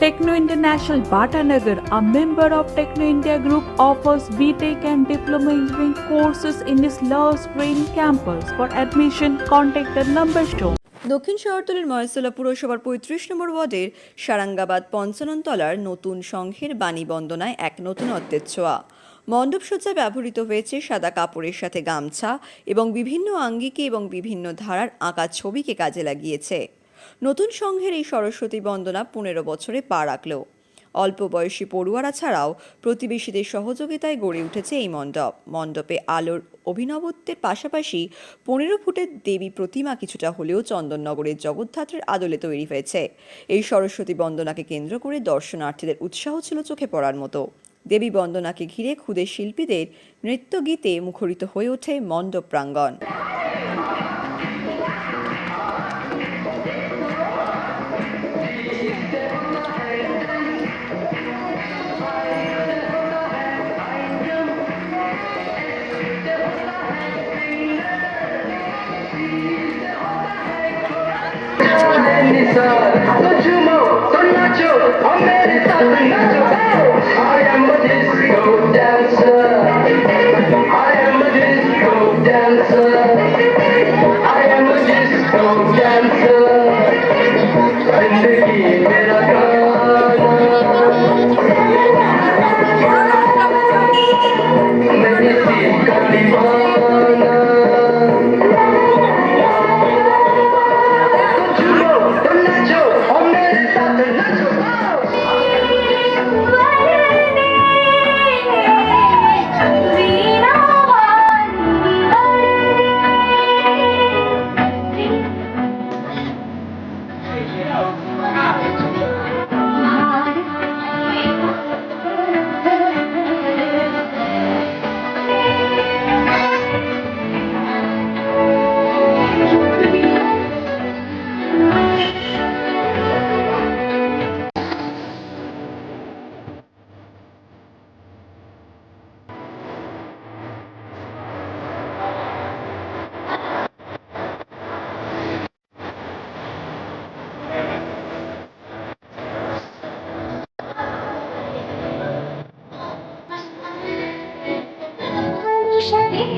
Techno International Bhatanagar, a member of Techno India Group, offers BTEC and Diploma Engineering courses in its Love Green campus. For admission, contact the number shown. দক্ষিণ শহরতলির মহেশতলা পুরসভার পঁয়ত্রিশ নম্বর ওয়ার্ডের সারাঙ্গাবাদ পঞ্চাননতলার নতুন সংঘের বাণী বন্দনায় এক নতুনত্বের ছোঁয়া মণ্ডপসজ্জায় ব্যবহৃত হয়েছে সাদা কাপড়ের সাথে গামছা এবং বিভিন্ন আঙ্গিকে এবং বিভিন্ন ধারার আঁকা ছবিকে কাজে লাগিয়েছে নতুন সংঘের এই সরস্বতী বন্দনা পনেরো বছরে পা রাখল অল্প বয়সী পড়ুয়ারা ছাড়াও প্রতিবেশীদের সহযোগিতায় গড়ে উঠেছে এই মণ্ডপ। মণ্ডপে আলোর অভিনবত্বের পাশাপাশি পনেরো ফুটের দেবী প্রতিমা কিছুটা হলেও চন্দননগরের জগদ্ধাত্রের আদলে তৈরি হয়েছে। এই সরস্বতী বন্দনাকে কেন্দ্র করে দর্শনার্থীদের উৎসাহ ছিল চোখে পড়ার মতো। দেবী বন্দনাকে ঘিরে ক্ষুদে শিল্পীদের নৃত্য গীতে মুখরিত হয়ে ওঠে মণ্ডপ প্রাঙ্গণ।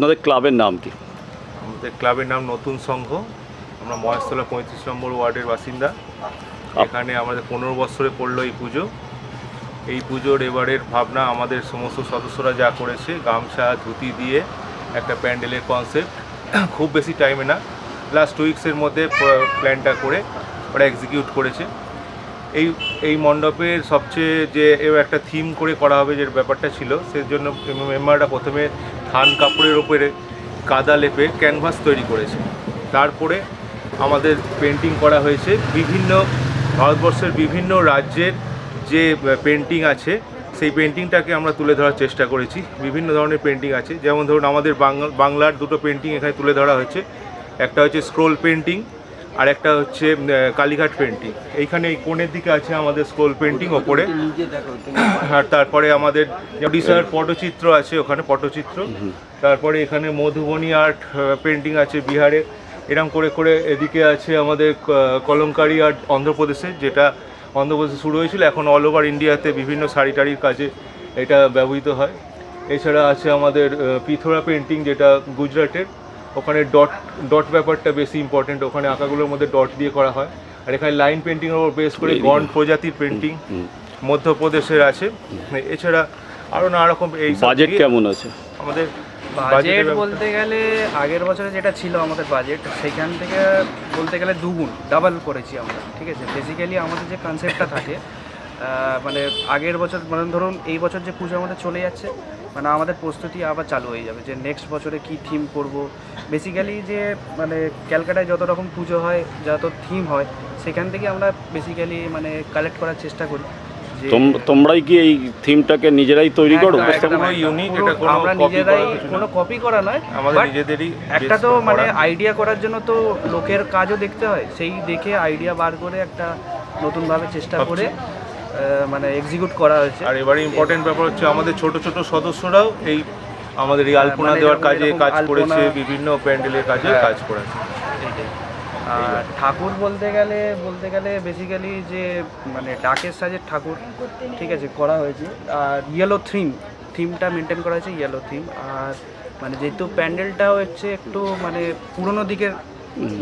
আপনাদের ক্লাবের নাম কি? আমাদের ক্লাবের নাম নতুন সংঘ। আমরা মহেশতলা পঁয়ত্রিশ নম্বর ওয়ার্ডের বাসিন্দা। এখানে আমাদের পনেরো বছরে পড়ল এই পুজো। এই পুজোর এবারের ভাবনা আমাদের সমস্ত সদস্যরা যা করেছে গামছা ধুতি দিয়ে একটা প্যান্ডেলের কনসেপ্ট খুব বেশি টাইমে না লাস্ট উইক্সের মধ্যে প্ল্যানটা করে ওরা এক্সিকিউট করেছে। এই এই মণ্ডপের সবচেয়ে যে একটা থিম করে করা হবে যে ব্যাপারটা ছিল সেই জন্য মেম্বাররা প্রথমে ধান কাপড়ের ওপরে কাদা লেপে ক্যানভাস তৈরি করেছে। তারপরে আমাদের পেন্টিং করা হয়েছে। বিভিন্ন ভারতবর্ষের বিভিন্ন রাজ্যের যে পেন্টিং আছে, সেই পেন্টিংটাকে আমরা তুলে ধরার চেষ্টা করেছি। বিভিন্ন ধরনের পেন্টিং আছে। যেমন ধরুন আমাদের বাংলা- বাংলার দুটো পেন্টিং এখানে তুলে ধরা হয়েছে। একটা হচ্ছে স্ক্রোল পেন্টিং আর একটা হচ্ছে কালীঘাট পেন্টিং এইখানে এই কোণের দিকে আছে আমাদের স্কোল পেন্টিং ওপরে। আর তারপরে আমাদের ওড়িশার পটচিত্র আছে ওখানে, পটচিত্র। তারপরে এখানে মধুবনী আর্ট পেন্টিং আছে বিহারে। এরম করে করে এদিকে আছে আমাদের কলমকারি আর্ট অন্ধ্রপ্রদেশে, যেটা অন্ধ্রপ্রদেশে শুরু হয়েছিল। এখন অল ওভার ইন্ডিয়াতে বিভিন্ন শাড়ি টাড়ির কাজে এটা ব্যবহৃত হয়। এছাড়া আছে আমাদের পিথোরা পেন্টিং যেটা গুজরাটের। ওখানে ডট ডট ব্যাপারটা বেশি ইম্পর্টেন্ট ওখানে আঁকাগুলোর মধ্যে ডট দিয়ে করা হয়। আর এখানে লাইন পেন্টিংয়ের ওপর বেস করে গন্ড প্রজাতির পেন্টিং মধ্যপ্রদেশের আছে। এছাড়া আরও নানা রকম এই বাজেট কেমন আছে? আমাদের বাজেট বলতে গেলে আগের বছরে যেটা ছিল আমাদের বাজেট সেখান থেকে বলতে গেলে দুগুণ ডাবল করেছি আমরা ঠিক আছে? বেসিক্যালি আমাদের যে কনসেপ্টটা থাকে মানে আগের বছর মানে ধরুন এই বছর যে পুজো আমাদের চলে যাচ্ছে মানে আমাদের প্রস্তুতি আবার চালু হয়ে যাবে যে নেক্সট বছরে কি থিম করব। বেসিক্যালি যে মানে ক্যালকাটায় যত রকম পুজো হয় যত থিম হয় সেখান থেকে আমরা বেসিক্যালি মানে কালেক্ট করার চেষ্টা করি তোম- তোমরাই কি এই থিমটাকে নিজেরাই তৈরি করো? আমরা নিজেরাই। কোনো কপি করা নয় আমাদের নিজেদেরই একটা তো মানে আইডিয়া করার জন্য তো লোকের কাজও দেখতে হয় সেই দেখে আইডিয়া বার করে একটা নতুনভাবে চেষ্টা করে মানে এক্সিকিউট করা হয়েছে। আর এবারে ইম্পর্টেন্ট ব্যাপার হচ্ছে আমাদের ছোট ছোট সদস্যরাও এই আমাদের এই আলপনা মানে দেওয়ার কাজে কাজ করেছে বিভিন্ন প্যান্ডেলের কাজে হ্যাঁ। কাজ করেছে। আর ঠাকুর বলতে গেলে বলতে গেলে বেসিক্যালি যে মানে ডাকের সাজের ঠাকুর ঠিক আছে করা হয়েছে। আর ইয়েলো থিম থিমটা মেনটেন করা হয়েছে ইয়েলো থিম আর মানে যেহেতু প্যান্ডেলটা হচ্ছে একটু মানে পুরনো দিকের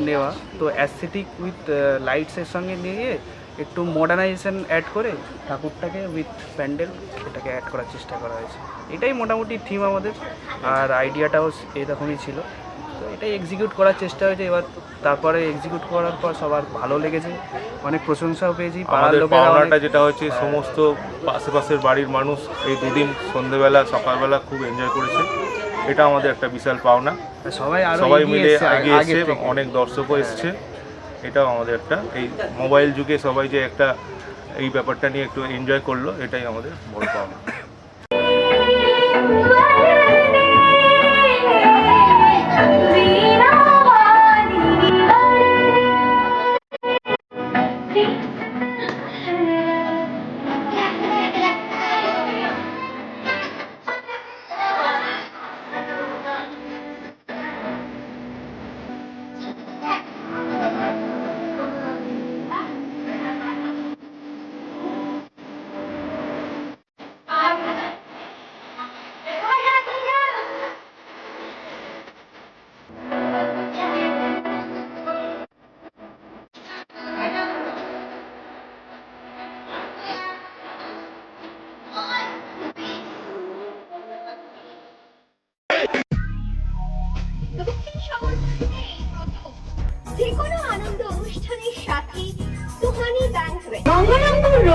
নেওয়া তো অ্যাস্থেটিক উইথ লাইটসের সঙ্গে নিয়ে একটু মডার্নাইজেশন অ্যাড করে ঠাকুরটাকে উইথ প্যান্ডেল এটাকে অ্যাড করার চেষ্টা করা হয়েছে। এটাই মোটামুটি থিম আমাদের। আর আইডিয়াটাও এরকমই ছিল। তো এটাই এক্সিকিউট করার চেষ্টা হয়েছে। এবার তারপরে এক্সিকিউট করার পর সবার ভালো লেগেছে। অনেক প্রশংসাও পেয়েছি। পাড়ার লোকেরা পাওনাটা যেটা হচ্ছে সমস্ত আশেপাশের বাড়ির মানুষ এই দুদিন সন্ধেবেলা সকালবেলা খুব এনজয় করেছে। এটা আমাদের একটা বিশাল পাওনা। সবাই সবাই মিলে আগে- এগিয়ে। অনেক দর্শকও এসছে। এটাও আমাদের একটা। এই মোবাইল যুগে সবাই যে একটা এই ব্যাপারটা নিয়ে একটু এনজয় করল, এটাই আমাদের বড় পাওনা।